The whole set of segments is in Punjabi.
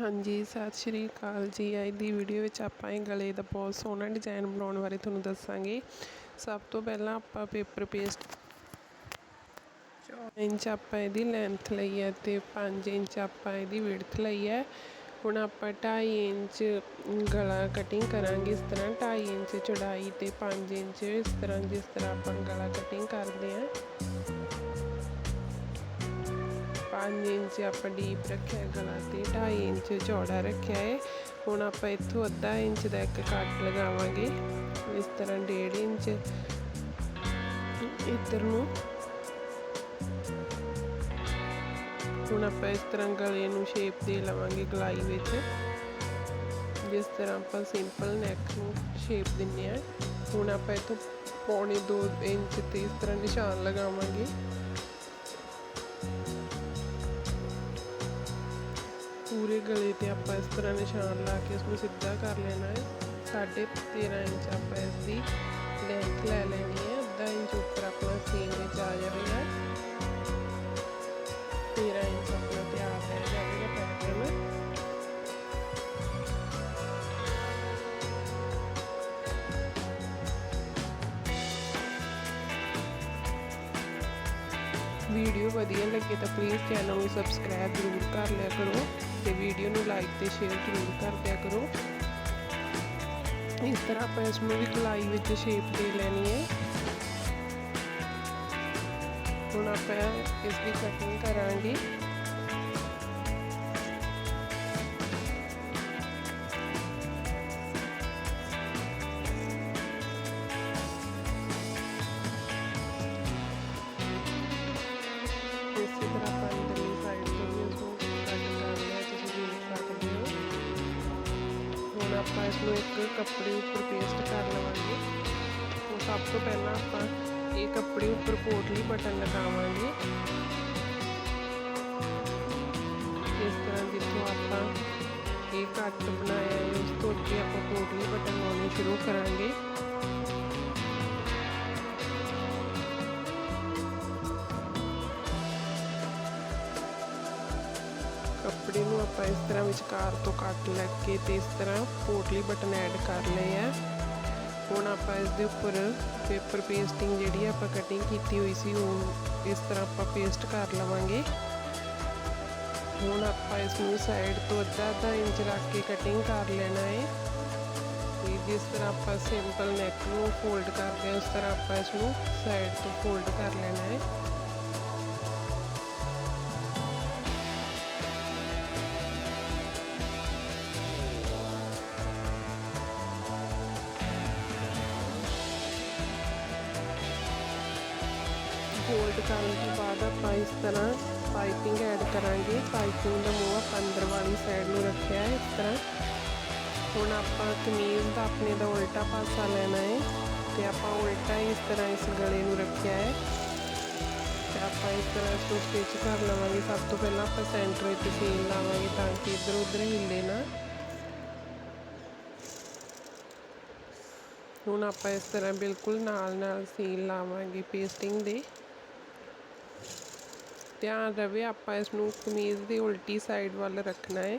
ਹਾਂਜੀ, ਸਤਿ ਸ਼੍ਰੀ ਅਕਾਲ ਜੀ। ਅੱਜ ਦੀ ਵੀਡੀਓ ਵਿੱਚ ਆਪਾਂ ਇਹ ਗਲੇ ਦਾ ਬਹੁਤ ਸੋਹਣਾ ਡਿਜ਼ਾਈਨ ਬਣਾਉਣ ਬਾਰੇ ਤੁਹਾਨੂੰ ਦੱਸਾਂਗੇ। ਸਭ ਤੋਂ ਪਹਿਲਾਂ ਆਪਾਂ ਪੇਪਰ ਪੇਸਟ 4 ਇੰਚ ਆਪਾਂ ਇਹਦੀ ਲੈਂਥ ਲਈ ਹੈ ਤੇ 5 ਇੰਚ ਆਪਾਂ ਇਹਦੀ ਵਿਡਥ ਲਈ ਹੈ। ਹੁਣ ਆਪਾਂ 2.5 ਇੰਚ ਗਲਾ ਕਟਿੰਗ ਕਰਾਂਗੇ ਇਸ ਤਰ੍ਹਾਂ। 2.5 ਇੰਚ ਚੌੜਾਈ ਤੇ 5 ਇੰਚ ਇਸ ਤਰ੍ਹਾਂ ਜਿਸ ਤਰ੍ਹਾਂ ਆਪਾਂ ਗਲਾ ਕਟਿੰਗ ਕਰਦੇ 5 ਇੰਚ ਆਪਾਂ ਡੀਪ ਰੱਖਿਆ ਗਲਾ ਤੇ 2.5 ਇੰਚ ਚੌੜਾ ਰੱਖਿਆ ਹੈ। ਹੁਣ ਆਪਾਂ ਇੱਥੋਂ ਅੱਧਾ ਇੰਚ ਦਾ ਇੱਕ ਕੱਟ ਲਗਾਵਾਂਗੇ। ਇਸ ਤਰ੍ਹਾਂ 1.5 ਇੰਚ ਇੱਧਰ ਨੂੰ। ਹੁਣ ਆਪਾਂ ਇਸ ਤਰ੍ਹਾਂ ਗਲੇ ਨੂੰ ਸ਼ੇਪ ਦੇ ਲਵਾਂਗੇ ਗਲਾਈ ਵਿੱਚ। ਜਿਸ ਤਰ੍ਹਾਂ ਆਪਾਂ ਸਿੰਪਲ ਨੈਕ ਨੂੰ ਸ਼ੇਪ ਦਿੰਨੇ ਆ। ਹੁਣ ਆਪਾਂ ਇੱਥੋਂ ਪੌਣੇ 2 ਇੰਚ ਤੇ ਇਸ ਤਰ੍ਹਾਂ ਨਿਸ਼ਾਨ ਲਗਾਵਾਂਗੇ। ਪੂਰੇ ਗਲੇ ਤੇ ਆਪਾਂ ਇਸ ਤਰ੍ਹਾਂ ਨਿਸ਼ਾਨ ਲਾ ਕੇ ਇਸ ਨੂੰ ਸਿੱਧਾ ਕਰ ਲੈਣਾ ਹੈ। 13.5 ਇੰਚ ਆਪਾਂ ਇਸ ਦੀ ਲੈਂਥ ਲੈ ਲੈਣੀ ਹੈ। ਅੱਧਾ ਇੰਚ ਉੱਪਰ ਆਪਣਾ ਸੀਨ ਵਿੱਚ ਆ ਜਾਵੇਗਾ ਵੀਡੀਓ ਵਧੀਆ ਲੱਗੇ ਤਾਂ ਪਲੀਜ਼ ਚੈਨਲ ਨੂੰ ਸਬਸਕ੍ਰਾਈਬ ਜ਼ਰੂਰ ਕਰ ਲਿਆ ਕਰੋ ਤੇ ਵੀਡੀਓ ਨੂੰ ਲਾਈਕ ਤੇ ਸ਼ੇਅਰ ਜ਼ਰੂਰ ਕਰ ਦਿਆ ਕਰੋ। ਇਸ ਤਰ੍ਹਾਂ ਆਪਾਂ ਇਸ ਨੂੰ ਵੀ ਗਲਾਈ ਵਿੱਚ ਸ਼ੇਪ ਦੇ ਲੈਣੀ ਹੈ। ਹੁਣ ਆਪਾਂ ਇਸ ਦੀ ਕਟਿੰਗ ਕਰਾਂਗੇ। ਆਪਾਂ ਇਸ ਨੂੰ ਇੱਕ ਕੱਪੜੇ ਉੱਪਰ ਪੇਸਟ ਕਰ ਲਵਾਂਗੇ। ਤੋਂ ਸਭ ਤੋਂ ਪਹਿਲਾਂ ਆਪਾਂ ਇਹ ਕੱਪੜੇ ਉੱਪਰ ਪੋਟਲੀ ਬਟਨ ਲਗਾਵਾਂਗੇ। ਇਸ ਤਰ੍ਹਾਂ ਜਿੱਥੋਂ ਆਪਾਂ ਇਹ ਕੱਟ ਬਣਾਇਆ ਹੈ, ਉਸ ਤੋਂ ਅੱਗੇ ਆਪਾਂ ਪੋਟਲੀ ਬਟਨ ਲਾਉਣੇ ਸ਼ੁਰੂ ਕਰਾਂਗੇ। ਕੱਪੜੇ ਨੂੰ ਆਪਾਂ ਇਸ ਤਰ੍ਹਾਂ ਵਿਚਕਾਰ ਤੋਂ ਕੱਟ ਲੈ ਕੇ ਤੇ ਇਸ ਤਰ੍ਹਾਂ ਪੋਟਲੀ ਬਟਨ ਐਡ ਕਰ ਲਏ ਆ। ਹੁਣ ਆਪਾਂ ਇਸ ਦੇ ਉੱਪਰ ਪੇਪਰ ਪੇਸਟਿੰਗ ਜਿਹੜੀ ਆਪਾਂ ਕਟਿੰਗ ਕੀਤੀ ਹੋਈ ਸੀ, ਉਹ ਇਸ ਤਰ੍ਹਾਂ ਆਪਾਂ ਪੇਸਟ ਕਰ ਲਵਾਂਗੇ। ਹੁਣ ਆਪਾਂ ਇਸ ਨੂੰ ਸਾਈਡ ਤੋਂ ਅੱਧਾ ਅੱਧਾ ਇੰਚ ਰੱਖ ਕੇ ਕਟਿੰਗ ਕਰ ਲੈਣਾ ਹੈ ਤੇ ਜਿਸ ਤਰ੍ਹਾਂ ਆਪਾਂ ਸਿੰਪਲ ਨੈਕ ਨੂੰ ਫੋਲਡ ਕਰਦੇ ਹਾਂ ਉਸ ਤਰ੍ਹਾਂ ਆਪਾਂ ਇਸ ਨੂੰ ਸਾਈਡ ਤੋਂ ਫੋਲਡ ਕਰ ਲੈਣਾ ਹੈ ਕਰਨ ਤੋਂ ਬਾਅਦ ਆਪਾਂ ਇਸ ਤਰ੍ਹਾਂ ਪਾਈਪਿੰਗ ਐਡ ਕਰਾਂਗੇ। ਪਾਈਪਿੰਗ ਦਾ ਮੂੰਹ ਆਪਾਂ ਅੰਦਰ ਵਾਲੀ ਸਾਈਡ ਨੂੰ ਰੱਖਿਆ ਹੈ, ਇਸ ਤਰ੍ਹਾਂ। ਹੁਣ ਆਪਾਂ ਕਮੀਜ਼ ਦਾ ਆਪਣੇ ਦਾ ਉਲਟਾ ਪਾਸਾ ਲੈਣਾ ਹੈ ਤੇ ਆਪਾਂ ਉਲਟਾ ਇਸ ਤਰ੍ਹਾਂ ਇਸ ਗਲੇ ਨੂੰ ਰੱਖਿਆ ਹੈ। ਤੇ ਆਪਾਂ ਇਸ ਤਰ੍ਹਾਂ ਇਸ ਨੂੰ ਸਟਿਚ ਕਰ ਲਵਾਂਗੇ। ਸਭ ਤੋਂ ਪਹਿਲਾਂ ਆਪਾਂ ਸੈਂਟਰ ਵਿੱਚ ਸੀਲ ਲਾਵਾਂਗੇ ਤਾਂ ਕਿ ਇੱਧਰ ਉੱਧਰ ਹਿੱਲੇ ਨਾ। ਹੁਣ ਆਪਾਂ ਇਸ ਤਰ੍ਹਾਂ ਬਿਲਕੁਲ ਨਾਲ ਨਾਲ ਸੀਲ ਲਾਵਾਂਗੇ ਪੇਸਟਿੰਗ ਦੇ। ਧਿਆਨ ਰਵੇ, ਆਪਾਂ ਇਸ ਨੂੰ ਕਮੀਜ਼ ਦੀ ਉਲਟੀ ਸਾਈਡ ਵੱਲ ਰੱਖਣਾ ਹੈ।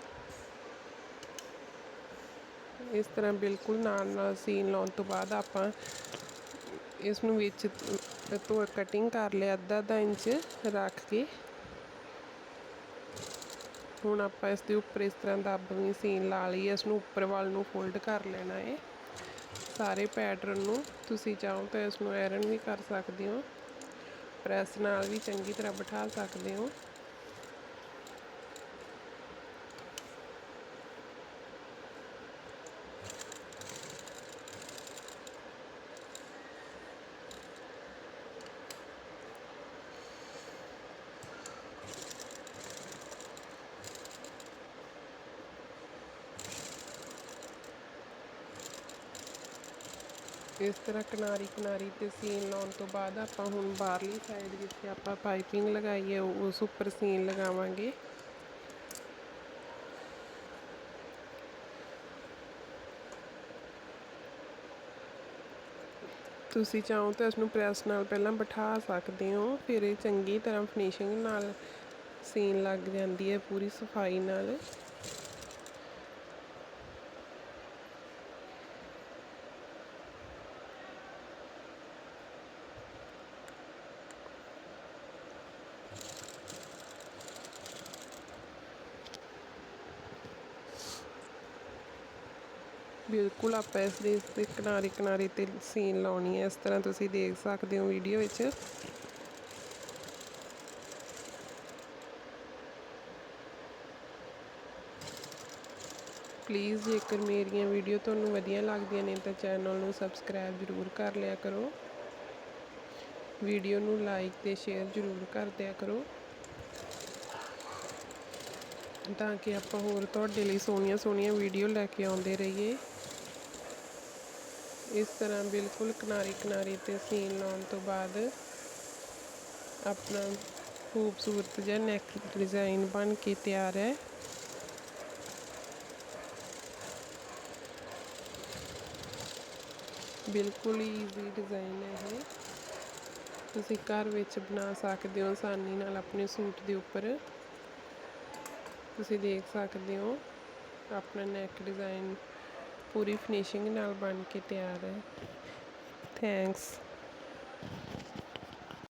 ਇਸ ਤਰ੍ਹਾਂ ਬਿਲਕੁਲ ਨਾਲ ਨਾਲ ਸੀਨ ਲਾਉਣ ਤੋਂ ਬਾਅਦ ਆਪਾਂ ਇਸ ਨੂੰ ਵਿੱਚ ਤੋਂ ਕਟਿੰਗ ਕਰ ਲਿਆ ਅੱਧਾ ਅੱਧਾ ਇੰਚ ਰੱਖ ਕੇ। ਹੁਣ ਆਪਾਂ ਇਸ ਦੇ ਉੱਪਰ ਇਸ ਤਰ੍ਹਾਂ ਦੱਬਵੀਂ ਸੀਨ ਲਾ ਲਈ ਇਸ ਨੂੰ ਉੱਪਰ ਵੱਲ ਨੂੰ ਫੋਲਡ ਕਰ ਲੈਣਾ ਹੈ। ਸਾਰੇ ਪੈਟਰਨ ਨੂੰ ਤੁਸੀਂ ਚਾਹੋ ਤਾਂ ਇਸ ਨੂੰ ਆਇਰਨ ਵੀ ਕਰ ਸਕਦੇ ਹੋ। ਪ੍ਰੈਸ ਨਾਲ ਵੀ ਚੰਗੀ ਤਰ੍ਹਾਂ ਬਿਠਾ ਸਕਦੇ ਹੋ। ਇਸ ਤਰ੍ਹਾਂ ਕਿਨਾਰੀ ਕਿਨਾਰੀ ਤੇ ਸੀਨ ਲਾਉਣ ਤੋਂ ਬਾਅਦ ਆਪਾਂ ਹੁਣ ਬਾਹਰਲੀ ਸਾਈਡ ਜਿੱਥੇ ਆਪਾਂ ਪਾਈਪਿੰਗ ਲਗਾਈ ਹੈ ਉਸ ਉੱਪਰ ਸੀਨ ਲਗਾਵਾਂਗੇ। ਤੁਸੀਂ ਚਾਹੋ ਤਾਂ ਇਸ ਨੂੰ ਪ੍ਰੈਸ ਨਾਲ ਪਹਿਲਾਂ ਬਿਠਾ ਸਕਦੇ ਹੋ, ਫਿਰ ਇਹ ਚੰਗੀ ਤਰ੍ਹਾਂ ਫਿਨਿਸ਼ਿੰਗ ਨਾਲ ਸੀਨ ਲੱਗ ਜਾਂਦੀ ਹੈ ਪੂਰੀ ਸਫ਼ਾਈ ਨਾਲ। ਬਿਲਕੁਲ, ਆਪਾਂ ਇਸ ਦੇ ਇਸ ਦੇ ਕਿਨਾਰੇ ਕਿਨਾਰੇ ਤੇ ਸੀਨ ਲਾਉਣੀ ਹੈ। ਇਸ ਤਰ੍ਹਾਂ ਤੁਸੀਂ ਦੇਖ ਸਕਦੇ ਹੋ ਵੀਡੀਓ ਵਿੱਚ। ਪਲੀਜ਼ ਜੇਕਰ ਮੇਰੀਆਂ ਵੀਡੀਓ ਤੁਹਾਨੂੰ ਵਧੀਆ ਲੱਗਦੀਆਂ ਨੇ, ਤਾਂ ਚੈਨਲ ਨੂੰ ਸਬਸਕ੍ਰਾਈਬ ਜ਼ਰੂਰ ਕਰ ਲਿਆ ਕਰੋ। ਵੀਡੀਓ ਨੂੰ ਲਾਈਕ ਤੇ ਸ਼ੇਅਰ ਜ਼ਰੂਰ ਕਰ ਦਿਆ ਕਰੋ। ਤਾਂ ਕਿ ਆਪਾਂ ਹੋਰ ਤੁਹਾਡੇ ਲਈ ਸੋਹਣੀਆਂ ਸੋਹਣੀਆਂ ਵੀਡੀਓ ਲੈ ਕੇ ਆਉਂਦੇ ਰਹੀਏ। ਇਸ ਤਰ੍ਹਾਂ ਬਿਲਕੁਲ ਕਿਨਾਰੇ ਕਿਨਾਰੇ ਤੇ ਸੀਨ ਲਾਉਣ ਤੋਂ ਬਾਅਦ ਆਪਣਾ ਖੂਬਸੂਰਤ ਜਿਹਾ ਨੈਕ ਡਿਜ਼ਾਈਨ ਬਣ ਕੇ ਤਿਆਰ ਹੈ ਬਿਲਕੁਲ ਈਜ਼ੀ ਡਿਜ਼ਾਈਨ ਹੈ ਇਹ ਤੁਸੀਂ ਘਰ ਵਿੱਚ ਬਣਾ ਸਕਦੇ ਹੋ ਆਸਾਨੀ ਨਾਲ ਆਪਣੇ ਸੂਟ ਦੇ ਉੱਪਰ ਤੁਸੀਂ ਦੇਖ ਸਕਦੇ ਹੋ ਆਪਣਾ ਨੈਕ ਡਿਜ਼ਾਈਨ ਪੂਰੀ ਫਿਨਿਸ਼ਿੰਗ ਨਾਲ ਬਣ ਕੇ ਤਿਆਰ ਹੈ। ਥੈਂਕਸ